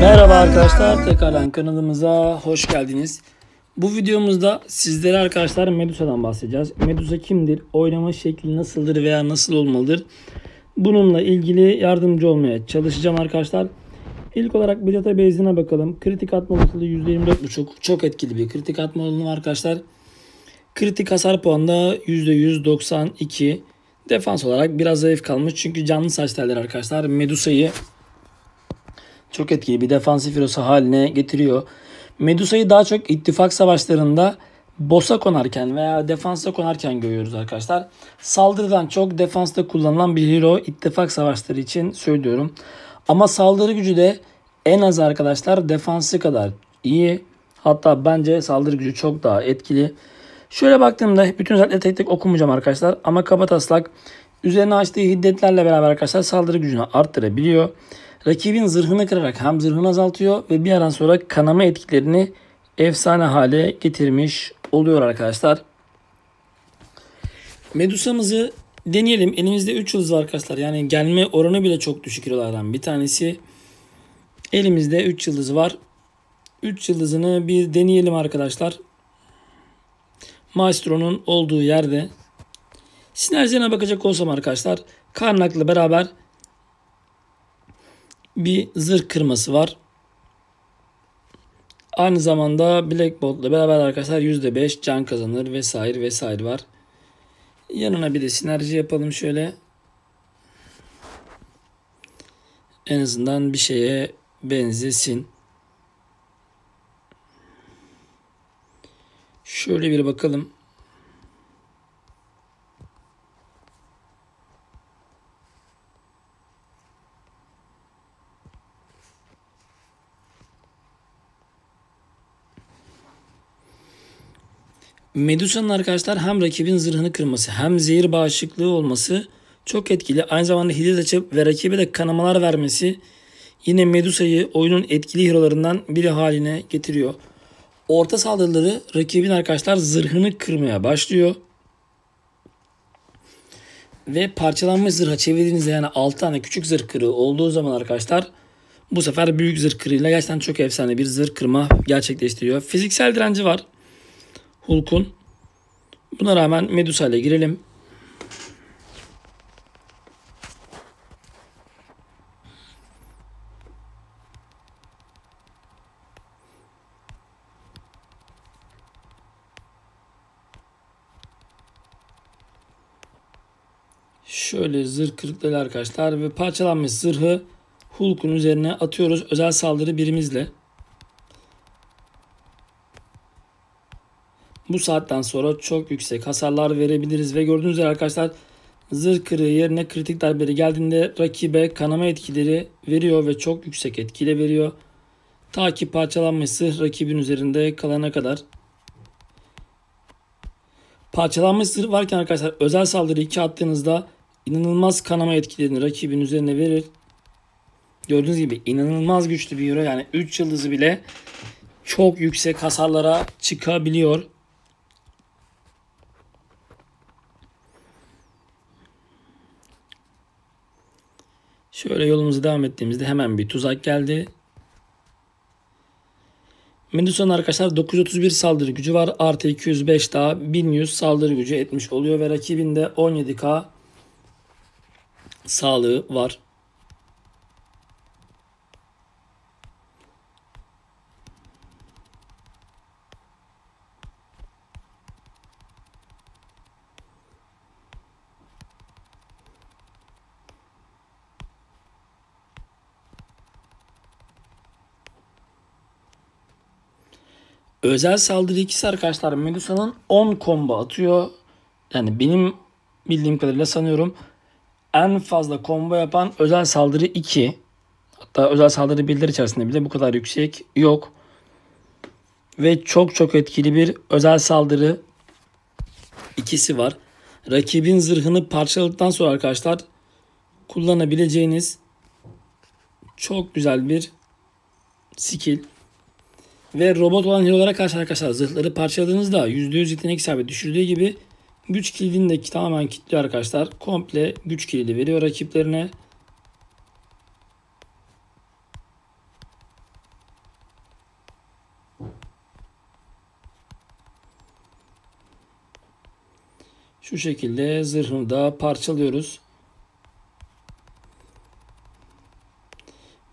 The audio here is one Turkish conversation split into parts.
Merhaba arkadaşlar tekrardan kanalımıza hoş geldiniz. Bu videomuzda sizlere arkadaşlar Medusa'dan bahsedeceğiz. Medusa kimdir? Oynama şekli nasıldır veya nasıl olmalıdır? Bununla ilgili yardımcı olmaya çalışacağım arkadaşlar. İlk olarak bir database'ine bakalım. Kritik atma olasılığı %24.5. Çok etkili bir kritik atma oranı arkadaşlar. Kritik hasar puanı da %192. Defans olarak biraz zayıf kalmış. Çünkü canlı saç telleri arkadaşlar Medusa'yı çok etkili bir defansif hero'su haline getiriyor. Medusa'yı daha çok ittifak savaşlarında boss'a konarken veya defansa konarken görüyoruz arkadaşlar. Saldırıdan çok defansta kullanılan bir hero ittifak savaşları için söylüyorum. Ama saldırı gücü de en az arkadaşlar defansı kadar iyi. Hatta bence saldırı gücü çok daha etkili. Şöyle baktığımda bütün özellikleri tek tek okumayacağım arkadaşlar. Ama kaba taslak üzerine açtığı hiddetlerle beraber arkadaşlar saldırı gücünü arttırabiliyor. Rakibin zırhını kırarak hem zırhını azaltıyor ve bir yerden sonra kanama etkilerini efsane hale getirmiş oluyor arkadaşlar. Medusa'mızı deneyelim. Elimizde 3 yıldız var arkadaşlar. Yani gelme oranı bile çok düşük hero'lardan bir tanesi. Elimizde 3 yıldız var. 3 yıldızını bir deneyelim arkadaşlar. Maestro'nun olduğu yerde sinerjilerine bakacak olsam arkadaşlar Karnak'la beraber bir zırh kırması var. Aynı zamanda Black Bolt'la beraber arkadaşlar %5 can kazanır vesaire vesaire var. Yanına bir de sinerji yapalım şöyle. En azından bir şeye benzesin. Şöyle bir bakalım. Medusa'nın arkadaşlar hem rakibin zırhını kırması hem zehir bağışıklığı olması çok etkili. Aynı zamanda hiddet açıp ve rakibe de kanamalar vermesi yine Medusa'yı oyunun etkili hero'larından biri haline getiriyor. Orta saldırıları rakibin arkadaşlar zırhını kırmaya başlıyor. Ve parçalanmış zırha çevirdiğinizde yani 6 tane küçük zırh kırığı olduğu zaman arkadaşlar bu sefer büyük zırh kırığıyla gerçekten çok efsane bir zırh kırma gerçekleştiriyor. Fiziksel direnci var. Hulk'un. Buna rağmen Medusa ile girelim. Şöyle zırh kırıkları arkadaşlar ve parçalanmış zırhı Hulk'un üzerine atıyoruz özel saldırı birimizle. Bu saatten sonra çok yüksek hasarlar verebiliriz ve gördüğünüz üzere arkadaşlar zırh kırığı yerine kritik darbeleri geldiğinde rakibe kanama etkileri veriyor ve çok yüksek etkile veriyor. Ta ki parçalanmış zırh rakibin üzerinde kalana kadar. Parçalanmış zırh varken arkadaşlar özel saldırı 2 attığınızda inanılmaz kanama etkilerini rakibin üzerine verir. Gördüğünüz gibi inanılmaz güçlü bir hero yani 3 yıldızı bile çok yüksek hasarlara çıkabiliyor. Şöyle yolumuza devam ettiğimizde hemen bir tuzak geldi. Medusa'nın arkadaşlar 931 saldırı gücü var. Artı 205 daha 1100 saldırı gücü etmiş oluyor. Ve rakibinde 17k sağlığı var. Özel saldırı ikisi arkadaşlar Medusa'nın 10 combo atıyor. Yani benim bildiğim kadarıyla sanıyorum en fazla combo yapan özel saldırı 2. Hatta özel saldırı bildiri içerisinde bile bu kadar yüksek yok. Ve çok çok etkili bir özel saldırı ikisi var. Rakibin zırhını parçaladıktan sonra arkadaşlar kullanabileceğiniz çok güzel bir skill. Ve robot olan hero'lara karşı arkadaşlar zırhları parçaladığınızda %100 yetenek isabet düşürdüğü gibi Güç kilidini de tamamen kilitliyor arkadaşlar. Komple güç kilidi veriyor rakiplerine. Şu şekilde zırhını da parçalıyoruz.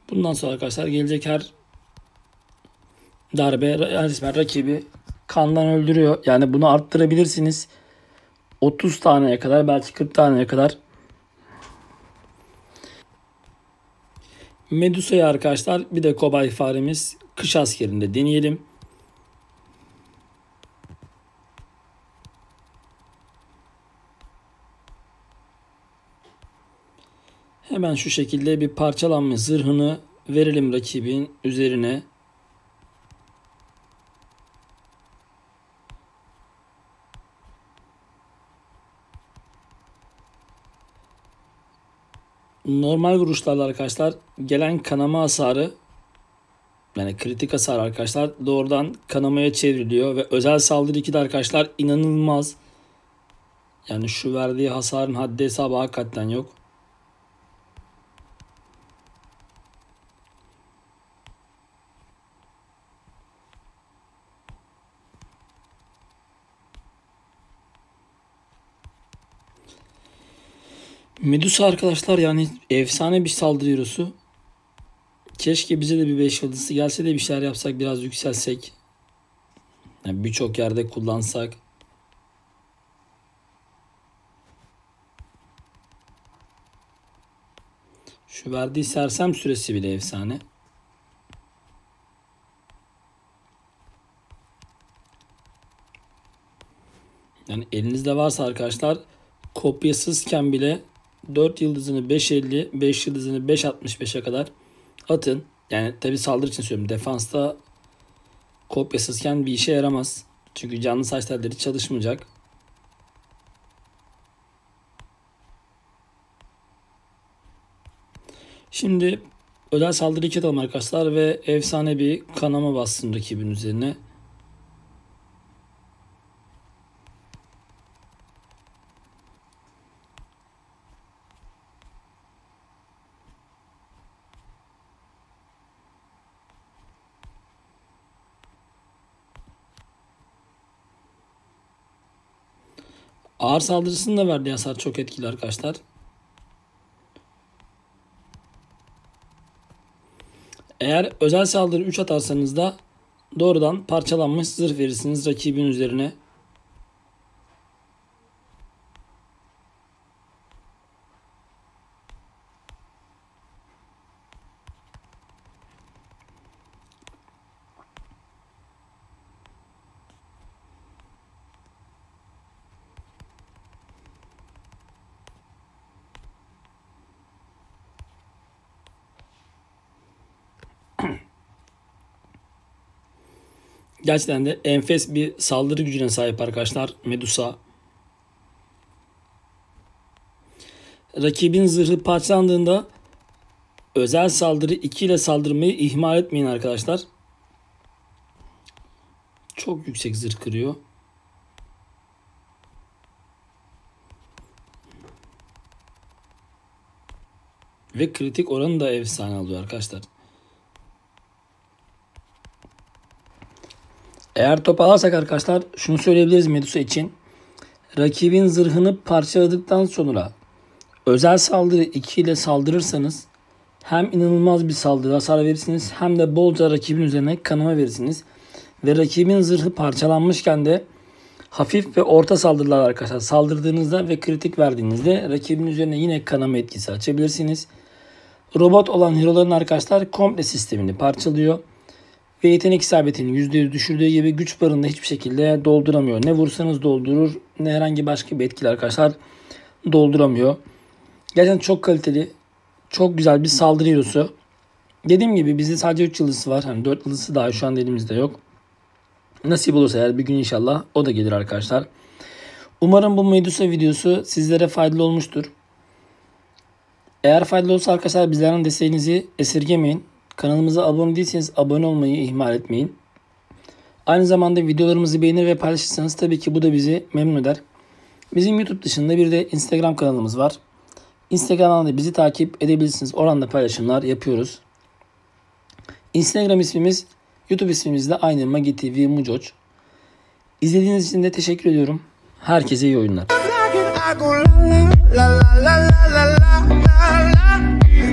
Bundan sonra arkadaşlar gelecek her darbe resmen rakibi kandan öldürüyor. Yani bunu arttırabilirsiniz. 30 taneye kadar belki 40 taneye kadar. Medusa'yı arkadaşlar bir de kobay faremiz kış askerinde deneyelim. Hemen şu şekilde bir parçalanma zırhını verelim rakibin üzerine. Normal vuruşlarla arkadaşlar gelen kanama hasarı yani kritik hasar arkadaşlar doğrudan kanamaya çevriliyor ve özel saldırı 2'de arkadaşlar inanılmaz. Yani şu verdiği hasarın haddi hesabı hakikaten yok. Medusa arkadaşlar yani efsane bir saldırı hero'su. Keşke bize de bir 5 yıldızı gelse de bir şeyler yapsak biraz yükselsek. Yani Birçok yerde kullansak. Şu verdiği sersem süresi bile efsane. Yani elinizde varsa arkadaşlar kopyasızken bile 4 yıldızını 5.50, 5 yıldızını 5.65'e kadar atın. Yani tabi saldırı için söylüyorum. Defansta kopyasızken bir işe yaramaz. Çünkü canlı saç telleri çalışmayacak. Şimdi özel saldırı 2 atalım arkadaşlar ve efsane bir kanama bassın rakibin üzerine. Ağır saldırısının da verdiği hasar çok etkili arkadaşlar. Eğer özel saldırı 3 atarsanız da doğrudan parçalanmış zırh verirsiniz rakibin üzerine. Gerçekten de enfes bir saldırı gücüne sahip arkadaşlar Medusa. Rakibin zırhı parçalandığında özel saldırı 2 ile saldırmayı ihmal etmeyin arkadaşlar. Çok yüksek zırh kırıyor. Ve kritik oranı da efsane alıyor arkadaşlar. Eğer top alırsak arkadaşlar şunu söyleyebiliriz Medusa için. Rakibin zırhını parçaladıktan sonra özel saldırı 2 ile saldırırsanız hem inanılmaz bir saldırı hasar verirsiniz hem de bolca rakibin üzerine kanama verirsiniz. Ve rakibin zırhı parçalanmışken de hafif ve orta saldırılar arkadaşlar saldırdığınızda ve kritik verdiğinizde rakibin üzerine yine kanama etkisi açabilirsiniz. Robot olan hero'ların arkadaşlar komple sistemini parçalıyor. Ve yetenek isabetini %100 düşürdüğü gibi güç barını hiçbir şekilde dolduramıyor. Ne vursanız doldurur ne herhangi başka bir etkili arkadaşlar dolduramıyor. Gerçekten çok kaliteli, çok güzel bir saldırı hero'su. Dediğim gibi bizde sadece 3 yıldızı var. Hani 4 yıldızı daha şu an elimizde yok. Nasip olursa eğer bir gün inşallah o da gelir arkadaşlar. Umarım bu Medusa videosu sizlere faydalı olmuştur. Eğer faydalı olsa arkadaşlar bizlerin desteğinizi esirgemeyin. Kanalımıza abone değilseniz abone olmayı ihmal etmeyin. Aynı zamanda videolarımızı beğenir ve paylaşırsanız tabii ki bu da bizi memnun eder. Bizim YouTube dışında bir de Instagram kanalımız var. Instagram'dan da bizi takip edebilirsiniz. Oranda paylaşımlar yapıyoruz. Instagram ismimiz, YouTube ismimiz de aynı Magi TV Mucoc. İzlediğiniz için de teşekkür ediyorum. Herkese iyi oyunlar.